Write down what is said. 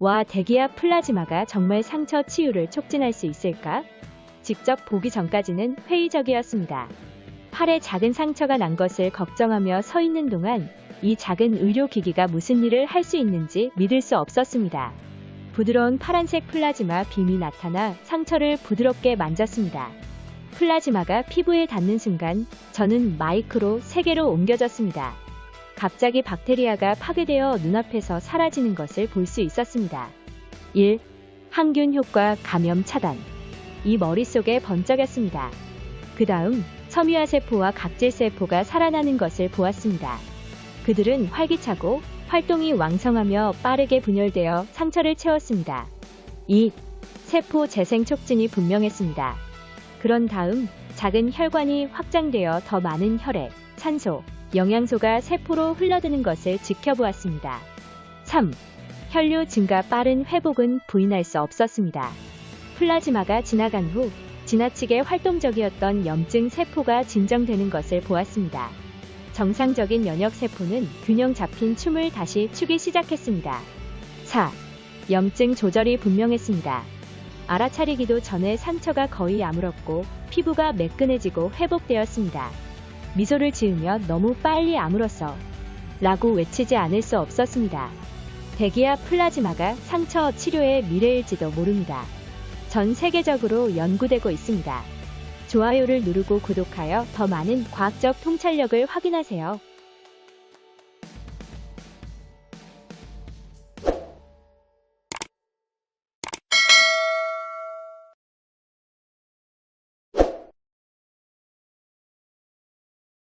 와 대기압 플라즈마가 정말 상처 치유를 촉진할 수 있을까? 직접 보기 전까지는 회의적이었습니다. 팔에 작은 상처가 난 것을 걱정하며 서 있는 동안 이 작은 의료기기가 무슨 일을 할 수 있는지 믿을 수 없었습니다. 부드러운 파란색 플라즈마 빔이 나타나 상처를 부드럽게 만졌습니다. 플라즈마가 피부에 닿는 순간 저는 마이크로 세계로 옮겨졌습니다. 갑자기 박테리아가 파괴되어 눈앞에서 사라지는 것을 볼 수 있었습니다. 1. 항균 효과 감염 차단. 이 머릿속에 번쩍였습니다. 그 다음 섬유화 세포와 각질 세포가 살아나는 것을 보았습니다. 그들은 활기차고 활동이 왕성하며 빠르게 분열되어 상처를 채웠습니다. 2. 세포 재생 촉진이 분명했습니다. 그런 다음 작은 혈관이 확장되어 더 많은 혈액, 산소, 영양소가 세포로 흘러드는 것을 지켜보았습니다. 3. 혈류 증가 빠른 회복은 부인할 수 없었습니다. 플라즈마가 지나간 후 지나치게 활동적이었던 염증 세포가 진정되는 것을 보았습니다. 정상적인 면역 세포는 균형 잡힌 춤을 다시 추기 시작했습니다. 4. 염증 조절이 분명했습니다. 알아차리기도 전에 상처가 거의 아물었고 피부가 매끈해지고 회복되었습니다. 미소를 지으며 너무 빨리 아물었어. 라고 외치지 않을 수 없었습니다. 대기압 플라즈마가 상처 치료의 미래일지도 모릅니다. 전 세계적으로 연구되고 있습니다. 좋아요를 누르고 구독하여 더 많은 과학적 통찰력을 확인하세요.